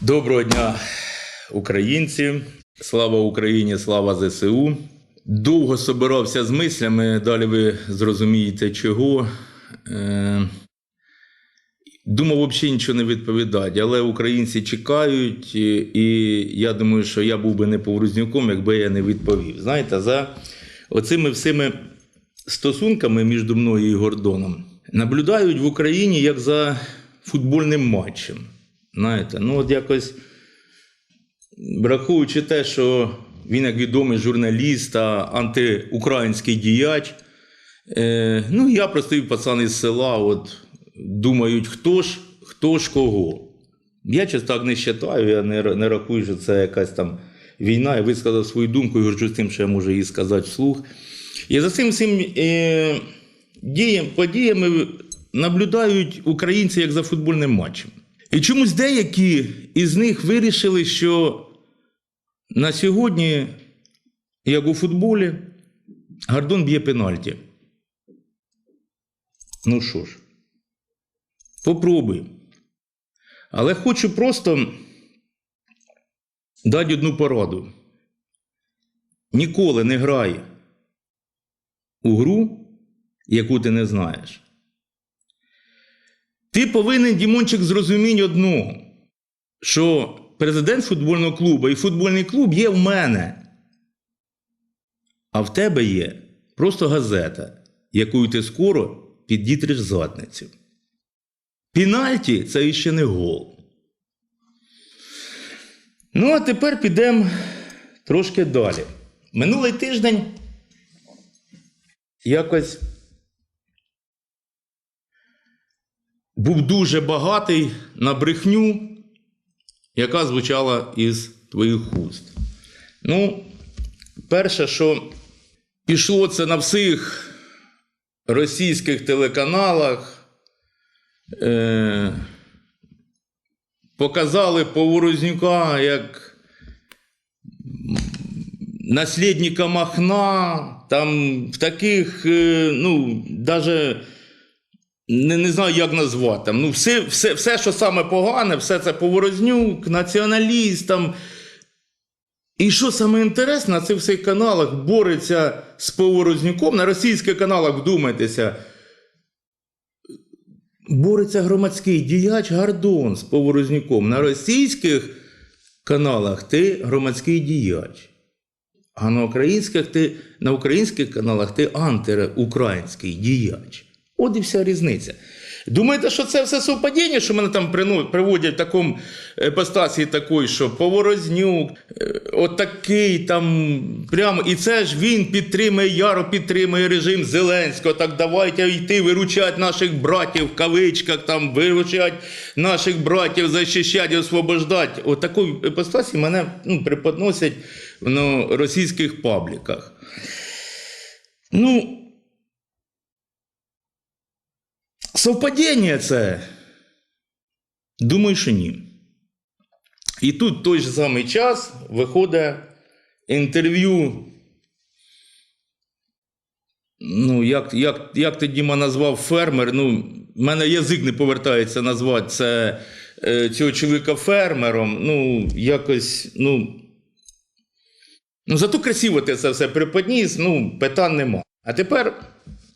Доброго дня, українці. Слава Україні, слава ЗСУ. Довго собирався з мислями, далі ви зрозумієте чого. Е, Думав, взагалі нічого не відповідати, але українці чекають, і, я думаю, що я був би не поврузнюком, якби я не відповів. Знаєте, за оцими всіми стосунками між мною і Гордоном наблюдають в Україні як за футбольним матчем. Знаєте, ну от якось враховуючи те, що він як відомий журналіст та антиукраїнський діяч. Е, ну, я простий пацан із села, от думають, хто ж, хто ж кого. Я чесно так не вважаю, я не, не рахую, що це якась там війна. Я висказав свою думку і горжусь тим, що я можу її сказати вслух. І за цим всім е, діям, подіями наблюдають українці як за футбольним матчем. І чомусь деякі із них вирішили, що на сьогодні, як у футболі, Гордон б'є пенальті. Ну що ж, попробуй. Але хочу просто дати одну пораду. Ніколи не грай у гру, яку ти не знаєш. Ти повинен, Дімончик, зрозуміти одного, що президент футбольного клубу і футбольний клуб є в мене. А в тебе є просто газета, якою ти скоро підітриш задницю. Пінальті це іще не гол. Ну, а тепер підемо трошки далі. Минулий тиждень якось був дуже багатий на брехню, яка звучала із твоїх уст. Ну, перше, що пішло це на всіх російських телеканалах. Е- показали Поворознюка як наслідника Махна, там в таких, е, ну, навіть не, не знаю, як назвати. Ну, все, все, все, що саме погане, все це Поворознюк, націоналістам. І що саме інтересне, на цих всіх каналах бореться з Поворознюком. На російських каналах, вдумайтеся, бореться громадський діяч Гордон з Поворознюком. На російських каналах ти громадський діяч. А на українських, ти, на українських каналах ти антиукраїнський діяч. От і вся різниця. Думаєте, що це все совпадіння, що мене там приводять в такому епостасії такої, що Поворознюк, е, отакий там прямо. І це ж він підтримує, яро підтримує режим Зеленського. Так давайте йти виручати наших братів в кавичках, там виручати наших братів, захищати, освобождати. От такої епостасії мене ну, преподносять ну, в російських пабліках. Ну, Совпадіння це? Думаю, що ні. І тут в той же самий час виходить інтерв'ю. Ну, як, як, як ти Діма назвав фермер? Ну, в мене язик не повертається назвати це, е, цього чоловіка фермером. Ну, якось, ну. Ну, зато красиво ти це все приподніс, ну, питань нема. А тепер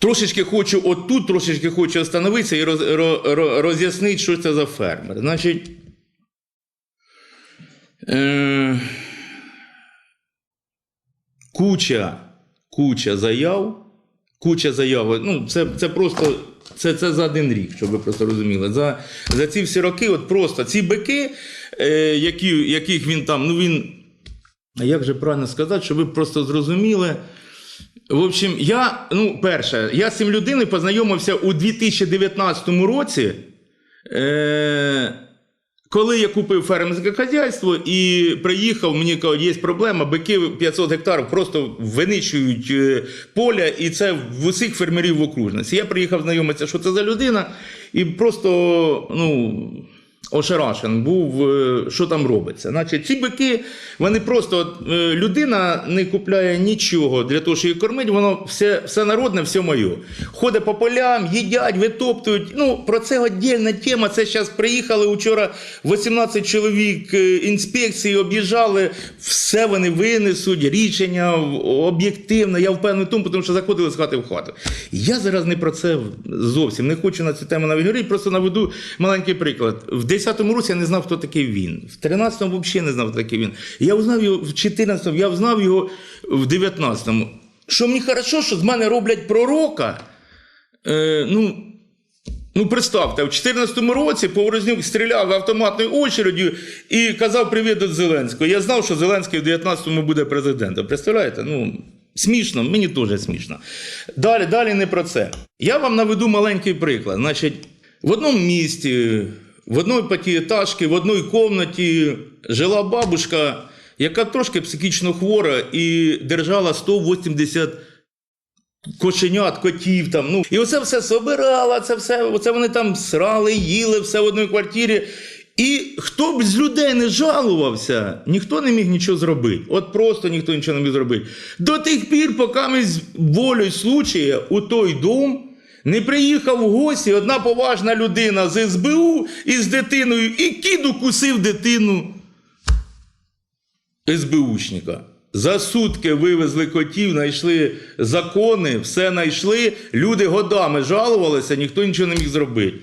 трошечки хочу отут, трошечки хочу остановитися і роз, ро, ро, роз'яснити, що це за фермер. Значить. Е, куча, куча заяв. Куча заяв. Ну, це, це просто це, це за один рік, щоб ви просто розуміли. За, за ці всі роки, от просто ці бики, е, які, яких він там, ну він. Як же правильно сказати, щоб ви просто зрозуміли. В общем, я, ну, перше, я з цим людиною познайомився у 2019 році, е, коли я купив фермерське хазяйство і приїхав, мені кажуть, є проблема, бики 500 гектарів просто винищують е, поля, і це в усіх фермерів в окружності. Я приїхав знайомитися, що це за людина, і просто, ну. Ошарашен був, е, що там робиться. Значить, ці бики, вони просто е, людина не купляє нічого для того, щоб її кормити, воно все, все народне, все моє. Ходить по полям, їдять, витоптують. Ну, про це віддільна тема. Це зараз приїхали вчора 18 чоловік е, інспекції, об'їжджали, все вони винесуть, рішення об'єктивне. Я впевнений тому, тому що заходили з хати в хату. Я зараз не про це зовсім не хочу на цю тему навіть говорити, просто наведу маленький приклад. В 10-му році я не знав, хто такий він. В 13-му взагалі не знав, хто такий він. Я узнав його в 14-му, я узнав його в 19-му. Що мені хорошо, що з мене роблять пророка. Е, ну, Ну, представте, в 2014 році Поворознюк стріляв автоматною очередю і казав привіт від Зеленського. Я знав, що Зеленський в 19-му буде президентом. Представляєте? Ну, смішно, мені теж смішно. Далі, далі не про це. Я вам наведу маленький приклад. Значить, в одному місті, в одній п'ятиэтажці, в одній кімнаті жила бабушка, яка трошки психічно хвора і держала 180 кошенят, котів там. Ну, і оце все собирала, це все, оце вони там срали, їли все в одній квартирі. І хто б з людей не жалувався, ніхто не міг нічого зробити. От просто ніхто нічого не міг зробити. До тих пір, поки ми з волею случая у той дом не приїхав в гості одна поважна людина з СБУ із дитиною, і кіт укусив дитину СБУшника. За сутки вивезли котів, знайшли закони, все знайшли. Люди годами жалувалися, ніхто нічого не міг зробити.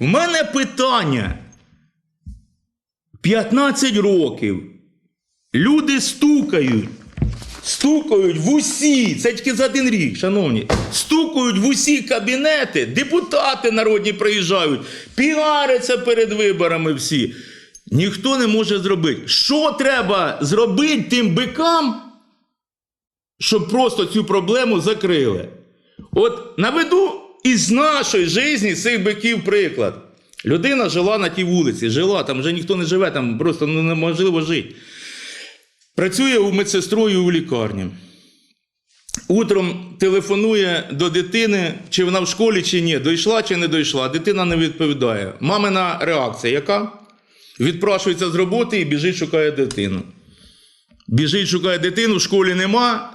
В мене питання. 15 років. Люди стукають. Стукають в усі, це тільки за один рік, шановні. Стукають в усі кабінети, депутати народні приїжджають, піаряться перед виборами всі. Ніхто не може зробити. Що треба зробити тим бикам, щоб просто цю проблему закрили? От наведу із нашої житті цих биків приклад. Людина жила на тій вулиці, жила, там вже ніхто не живе, там просто ну, неможливо жити. Працює у медсестрою у лікарні. Утром телефонує до дитини, чи вона в школі, чи ні, дійшла чи не дійшла. Дитина не відповідає. Мамина реакція яка? Відпрашується з роботи і біжить, шукає дитину. Біжить, шукає дитину, в школі нема,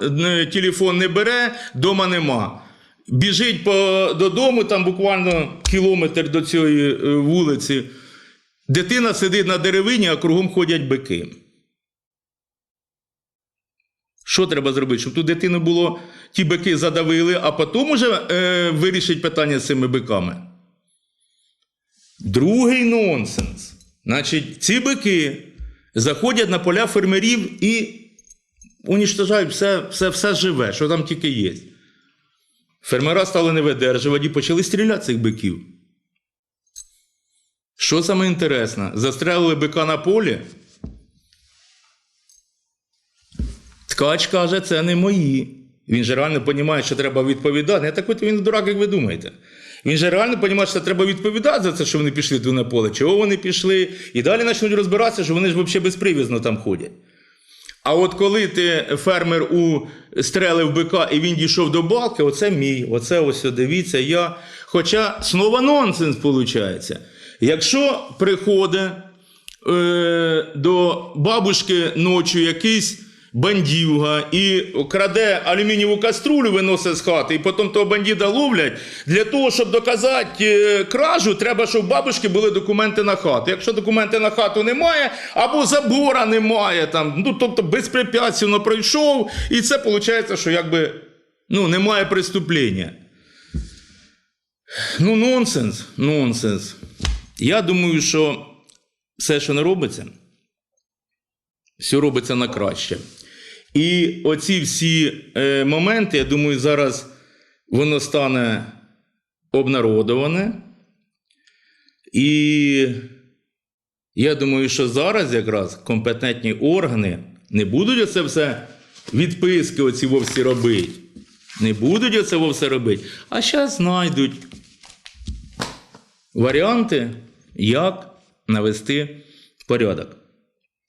телефон не бере, дома нема. Біжить по, додому, там буквально кілометр до цієї е, вулиці. Дитина сидить на деревині, а кругом ходять бики. Що треба зробити? Щоб ту дитину було, ті бики задавили, а потім уже е, вирішить питання з цими биками. Другий нонсенс. Значить, ці бики заходять на поля фермерів і унічтожають все, все, все живе, що там тільки є. Фермера стали не видержувати і почали стріляти цих биків. Що саме інтересне? Застрелили бика на полі. Ткач каже, це не мої. Він же реально розуміє, що треба відповідати. Не такий він дурак, як ви думаєте. Він же реально розуміє, що треба відповідати за це, що вони пішли туди на поле, чого вони пішли. І далі почнуть розбиратися, що вони ж взагалі безпривізно там ходять. А от коли ти фермер у стрелив бика і він дійшов до балки, оце мій, оце ось дивіться, я. Хоча знову нонсенс виходить. Якщо приходить е, до бабушки ночі якийсь бандюга і краде алюмінієву каструлю, виносить з хати, і потім того бандіда ловлять. Для того, щоб доказати е, кражу, треба, щоб у бабушки були документи на хату. Якщо документи на хату немає, або забора немає, там, ну, тобто безпрепятственно пройшов, і це виходить, що якби ну, немає преступлення. Ну, нонсенс, нонсенс. Я думаю, що все, що не робиться, все робиться на краще. І оці всі е, моменти, я думаю, зараз воно стане обнародоване. І я думаю, що зараз якраз компетентні органи не будуть оце все відписки оці вовсі робити. Не будуть оце вовсе робити, а зараз знайдуть варіанти, як навести порядок.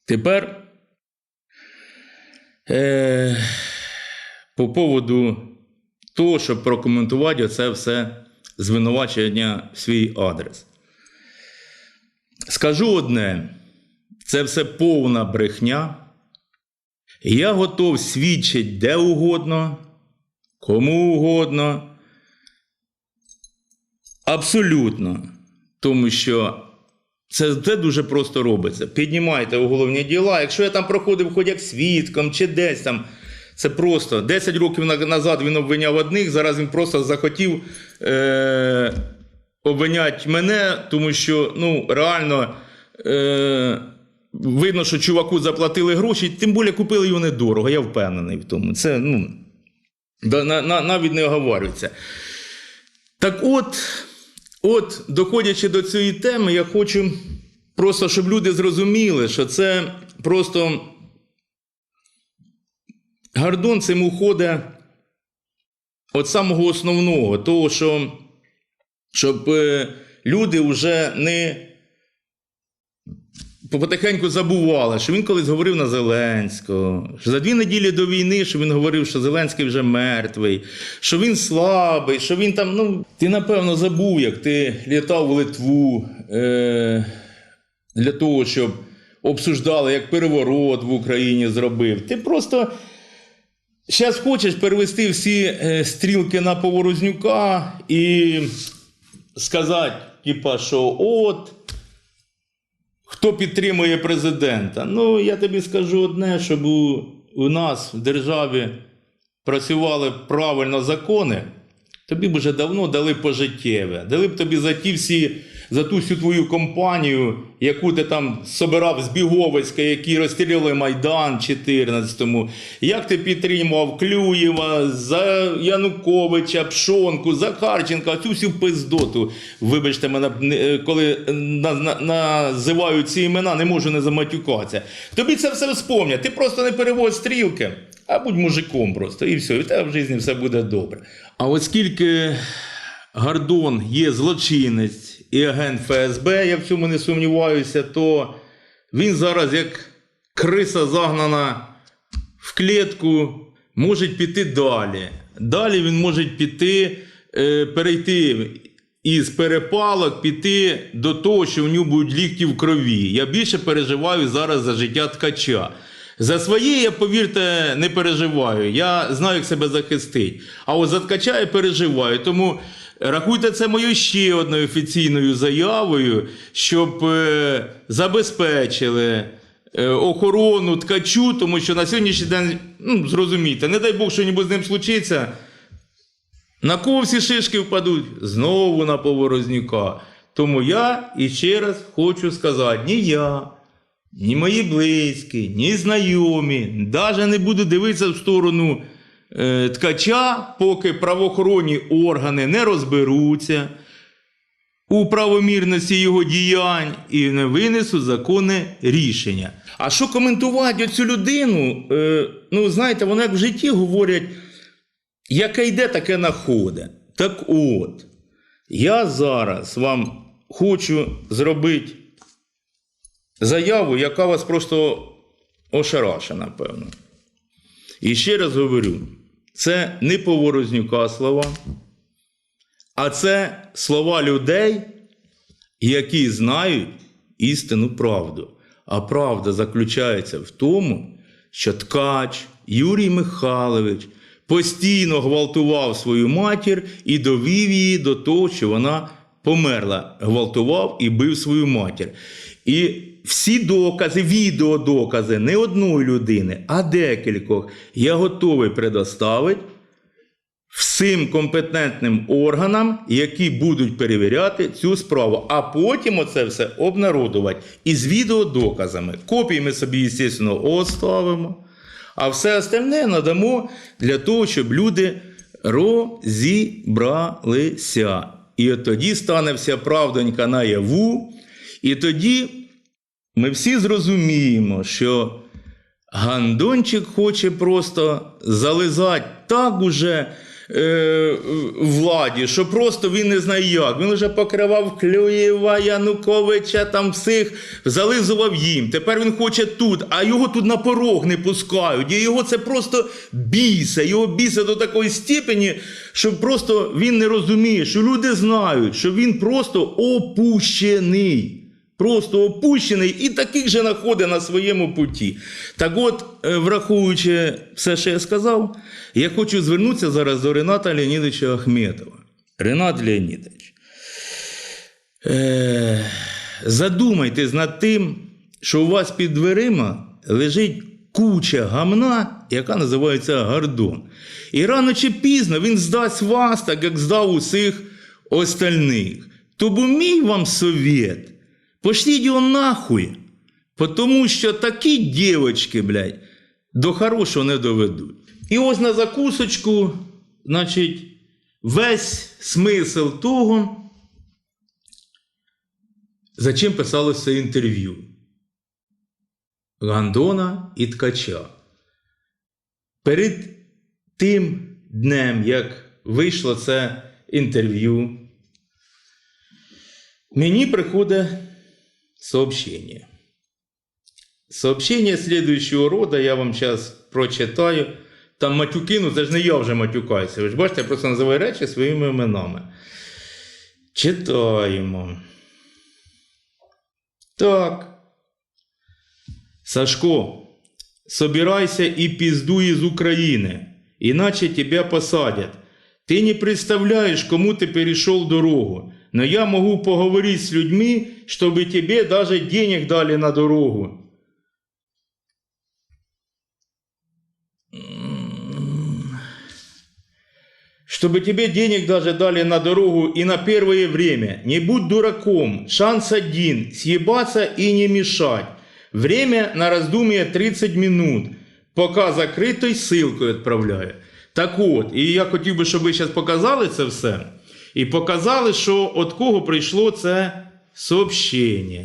Тепер е, по поводу того, щоб прокоментувати оце все звинувачення в свій адрес. скажу одне: це все повна брехня. Я готов свідчити де угодно, кому угодно. Абсолютно. Тому що це, це дуже просто робиться. Піднімайте уголовні діла. Якщо я там проходив хоч як свідком чи десь там. Це просто 10 років на- назад він обвиняв одних, зараз він просто захотів е- обвиняти мене, тому що ну, реально е- видно, що чуваку заплатили гроші, тим більше купили його недорого, я впевнений в тому. Це ну, на, на, навіть не оговорюється. Так от, от, доходячи до цієї теми, я хочу просто, щоб люди зрозуміли, що це просто Гордон цим уходить від самого основного, того, що щоб е, люди вже не потихеньку забували, що він колись говорив на Зеленського, що за дві неділі до війни, що він говорив, що Зеленський вже мертвий, що він слабий, що він там. Ну, ти напевно забув, як ти літав в Литву е, для того, щоб обсуждали, як переворот в Україні зробив. Ти просто. Зараз хочеш перевести всі е, стрілки на Поворознюка і сказати, типа, що от хто підтримує президента. Ну, я тобі скажу одне, щоб у, у нас в державі працювали правильно закони, тобі б вже давно дали пожиттєве. Дали б тобі за ті всі, за ту всю твою компанію, яку ти там собирав з Біговицька, які розстріляли Майдан в 14-му. Як ти підтримував Клюєва, за Януковича, Пшонку, Захарченка, цю всю пиздоту. Вибачте мене, коли на- на- називають ці імена, не можу не заматюкатися. Тобі це все вспомнять. Ти просто не переводь стрілки, а будь мужиком просто. І все, і в тебе в житті все буде добре. А оскільки Гордон є злочинець і агент ФСБ, я в цьому не сумніваюся, то він зараз як криса загнана в клітку, може піти далі. Далі він може піти, е, перейти із перепалок, піти до того, що в нього будуть лікті в крові. Я більше переживаю зараз за життя ткача. За своє, я повірте, не переживаю. Я знаю, як себе захистити. А от за ткача я переживаю. Тому рахуйте це моєю ще одною офіційною заявою, щоб е, забезпечили е, охорону ткачу, тому що на сьогоднішній день, ну, зрозумійте, не дай Бог, що небудь з ним случиться. На кого всі шишки впадуть? Знову на поворознюка. Тому я іще раз хочу сказати: ні я, ні мої близькі, ні знайомі, навіть не буду дивитися в сторону ткача, поки правоохоронні органи не розберуться у правомірності його діянь і не винесуть законне рішення. А що коментувати оцю людину? Е, ну, знаєте, вони як в житті говорять, яке йде, таке находить. Так от, я зараз вам хочу зробити заяву, яка вас просто ошараша, напевно. І ще раз говорю: це не поворознюка слова, а це слова людей, які знають істинну правду. А правда заключається в тому, що ткач Юрій Михайлович постійно гвалтував свою матір і довів її до того, що вона померла, гвалтував і бив свою матір. І всі докази, відеодокази не одної людини, а декількох я готовий предоставити всім компетентним органам, які будуть перевіряти цю справу, а потім оце все обнародувати із відеодоказами. Копії ми собі, звісно, оставимо, а все остальне надамо для того, щоб люди розібралися. І от тоді стане вся правдонька наяву, і тоді ми всі зрозуміємо, що Гандончик хоче просто зализати так уже е, владі, що просто він не знає як. Він вже покривав Клюєва, Януковича, там всіх, зализував їм. Тепер він хоче тут, а його тут на порог не пускають. І його це просто бісе. Його бісе до такої степені, що просто він не розуміє, що люди знають, що він просто опущений. Просто опущений і таких же знаходить на своєму путі. Так от, е, враховуючи все, що я сказав, я хочу звернутися зараз до Рената Леонідовича Ахметова. Ренат Леонідович, е, задумайтесь над тим, що у вас під дверима лежить куча гамна, яка називається Гордон. І рано чи пізно він здасть вас, так як здав усіх остальних. Тому мій вам совет, пошліть його нахуй, тому що такі дівочки, блядь, до хорошого не доведуть. І ось на закусочку, значить, весь смисл того, за чим писалося інтерв'ю. Гандона і Ткача. Перед тим днем, як вийшло це інтерв'ю, мені приходить сообщение. Сообщение следующего рода я вам зараз прочитаю. Там матюки, ну це ж не я вже матюкаюся. Ви ж бачите, я просто називаю речі своїми іменами. Читаємо. Так. Сашко, собирайся и пиздуй из Украины, иначе тебя посадят. Ты не представляешь, кому ты перешел дорогу, но я могу поговорить с людьми, чтобы тебе даже денег дали на дорогу. М, Чтобы тебе денег даже дали на дорогу и на первое время. Не будь дураком. Шанс один. Съебаться и не мешать. Время на раздумье 30 минут. Пока закритою ссылкою відправляю. Так от, і я хотів би, щоб ви зараз показали це все. І показали, що від кого прийшло це сообщення.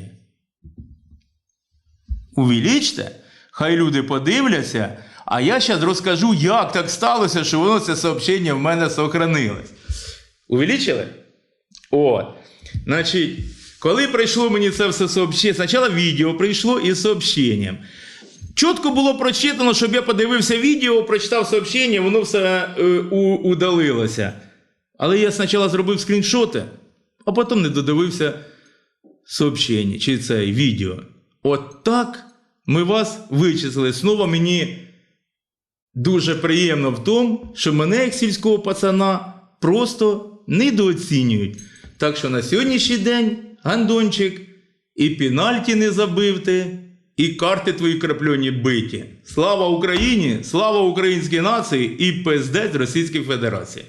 Увеличте, хай люди подивляться, а я зараз розкажу, як так сталося, що воно це сообщення в мене сохранилось. Увеличили? От. Значить, коли прийшло мені це все сообщення, спочатку відео прийшло із сообщенням. Чітко було прочитано, щоб я подивився відео, прочитав сообщення, воно все е, удалилося. Але я спочатку зробив скріншоти, а потім не додивився сообщення чи це відео. От так ми вас вичислили. Знову мені дуже приємно в тому, що мене, як сільського пацана, просто недооцінюють. Так що на сьогоднішній день, Гандончик, і пенальті не забив ти, і карти твої крапльоні биті. Слава Україні! Слава українській нації і пиздець Російській Федерації!